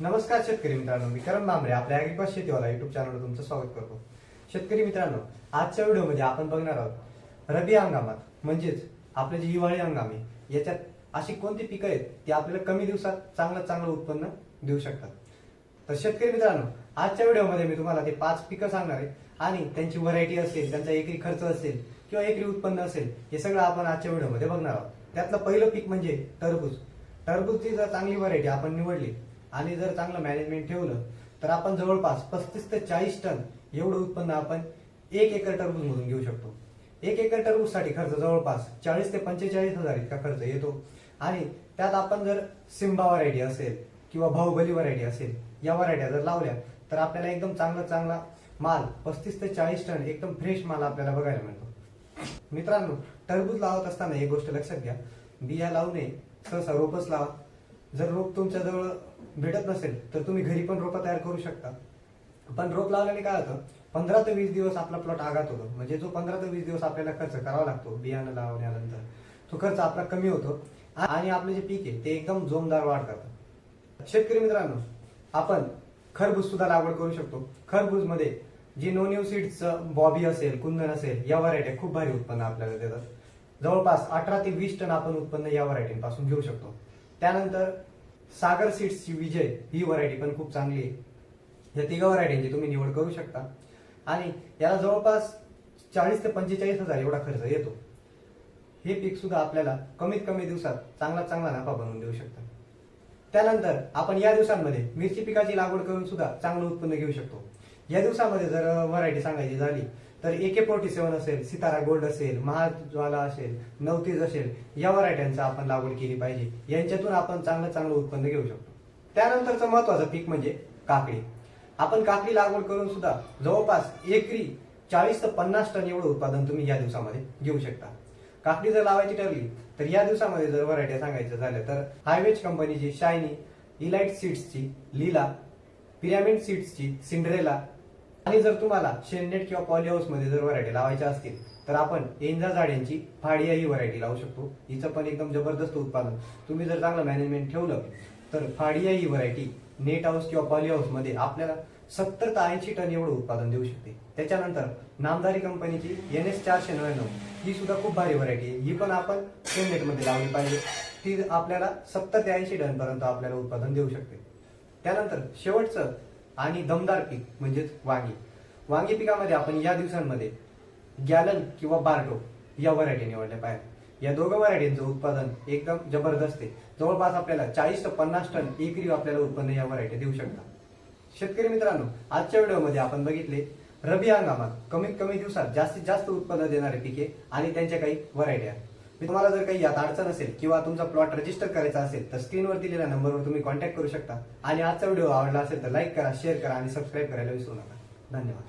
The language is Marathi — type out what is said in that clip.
नमस्कार शेतकरी मित्रांनो मी करण आपल्या ऍग्रिकॉस शेतीवाला युट्यूब चॅनलवर तुमचं स्वागत करतो. शेतकरी मित्रांनो आजच्या व्हिडिओमध्ये आपण बघणार आहोत रबी हंगामात म्हणजेच आपले जे हिवाळी हंगाम आहे याच्यात अशी कोणती पिकं आहेत ती आपल्याला कमी दिवसात चांगलं चांगलं उत्पन्न देऊ शकतात. तर शेतकरी मित्रांनो आजच्या व्हिडिओमध्ये मी तुम्हाला ते पाच पिकं सांगणार आहे आणि त्यांची व्हरायटी असेल त्यांचा एकरी खर्च असेल किंवा एकरी उत्पन्न असेल हे सगळं आपण आजच्या व्हिडिओमध्ये बघणार आहोत. त्यातलं पहिलं पीक म्हणजे टरबूज. टरबूजची जर चांगली व्हरायटी आपण निवडली आणि जर चांगलं मॅनेजमेंट ठेवलं तर आपण जवळपास पस्तीस ते चाळीस टन एवढं उत्पन्न आपण एक एकर टरबूज मधून घेऊ शकतो. एक एकर टरबूजसाठी खर्च जवळपास चाळीस ते पंचेचाळीस हजार इतका खर्च येतो. आणि त्यात आपण जर सिम्बा व्हरायटी असेल किंवा बाहुबली व्हरायटी असेल या व्हरायट्या जर लावल्या तर आपल्याला एकदम चांगला चांगला माल पस्तीस ते चाळीस टन एकदम फ्रेश माल आपल्याला बघायला मिळतो. मित्रांनो टरबूज लावत असताना एक गोष्ट लक्षात घ्या. बिया लावू नये सहसा रोपच लावा. जर रोप तुमच्या जवळ भेटत नसेल तर तुम्ही घरी पण रोपं तयार करू शकता. पण रोप लावल्याने काय होतं? पंधरा ते वीस दिवस आपला प्लॉट आघात होतो. म्हणजे जो पंधरा ते वीस दिवस आपल्याला खर्च करावा लागतो बियाणं लावल्यानंतर तो खर्च आपला कमी होतो. आणि आपले जे पीक आहे ते एकदम जोमदार वाढ करतात शेतकरी मित्रांनो आपण खरबूज सुद्धा लागवड करू शकतो. खरबूजमध्ये जी नोनिव सीड्सचं बॉबी असेल कुंदन असेल या व्हरायट्या खूप भारी उत्पन्न आपल्याला देतात. जवळपास अठरा ते वीस टन आपण उत्पन्न या व्हरायटीपासून घेऊ शकतो. त्यानंतर सागर सीड्सची विजय ही व्हरायटी पण खूप चांगली आहे. या तिघा व्हरायटींची तुम्ही निवड करू शकता. आणि याला जवळपास चाळीस ते पंचेचाळीस हजार एवढा खर्च येतो. हे पीक सुद्धा आपल्याला कमीत कमी दिवसात चांगला चांगला नफा बनवून देऊ शकतं. त्यानंतर आपण या दिवसांमध्ये मिरची पिकाची लागवड करून सुद्धा चांगलं उत्पन्न घेऊ शकतो. या दिवसामध्ये जर व्हरायटी सांगायची झाली तर एके फोर्टी सेव्हन असेल सितारा गोल्ड असेल महाज्वाला असेल नवतीज असेल या व्हरायट्यांचा आपण लागवड केली पाहिजे. यांच्यातून आपण चांगलं चांगलं उत्पन्न घेऊ शकतो. त्यानंतरचं महत्वाचं पीक म्हणजे काकडी. आपण काकडी लागवड करून सुद्धा जवळपास एकरी चाळीस ते पन्नास टन एवढं उत्पादन तुम्ही या दिवसामध्ये घेऊ शकता. काकडी जर लावायची ठरली तर या दिवसामध्ये जर व्हरायटी सांगायचं झालं तर हायवेज कंपनीची शायनी इलाइट सीड्सची लीला पिरामिड सीड्सची सिंड्रेला आणि जर तुम्हाला शेननेट किंवा पॉली हाऊसमध्ये जर व्हरायटी लावायच्या असतील तर आपण एंजा झाड्यांची फाडिया ही व्हरायटी लावू शकतो. हिचं पण एकदम जबरदस्त उत्पादन. तुम्ही जर चांगलं मॅनेजमेंट ठेवलं तर फाडिया ही व्हरायटी नेट हाऊस किंवा पॉली हाऊसमध्ये आपल्याला सत्तर ते ऐंशी टन एवढं उत्पादन देऊ शकते. त्याच्यानंतर नामधारी कंपनीची एन एस चारशे नव्याण्णव ही सुद्धा खूप भारी व्हरायटी आहे. ही पण आपण शेननेटमध्ये लावली पाहिजे. ती आपल्याला सत्तर ते ऐंशी टन पर्यंत आपल्याला उत्पादन देऊ शकते. त्यानंतर शेवटचं आणि दमदार पीक म्हणजेच वांगी. वांगी पिकामध्ये आपण या दिवसांमध्ये गॅलन किंवा बार्टो या व्हरायटी निवडल्या पाहिजे या दोघं व्हरायटींचं उत्पादन एकदम जबरदस्त आहे. जवळपास आपल्याला चाळीस ते पन्नास टन एकरी आपल्याला उत्पन्न या व्हरायटी देऊ शकतात. शेतकरी मित्रांनो आजच्या व्हिडिओमध्ये आपण बघितले रबी हंगामात कमीत कमी दिवसात जास्तीत जास्त उत्पन्न देणारे पिके आणि त्यांच्या काही व्हरायटी आहेत. मी तुम्हाला जर काही यात अडचण असेल किंवा तुमचा प्लॉट रजिस्टर करायचा असेल तर स्क्रीनवर दिलेल्या नंबरवर तुम्ही कॉन्टॅक्ट करू शकता. आणि आजचा व्हिडिओ आवडला असेल तर लाईक करा शेअर करा आणि सबस्क्राईब करायला विसरू नका. धन्यवाद.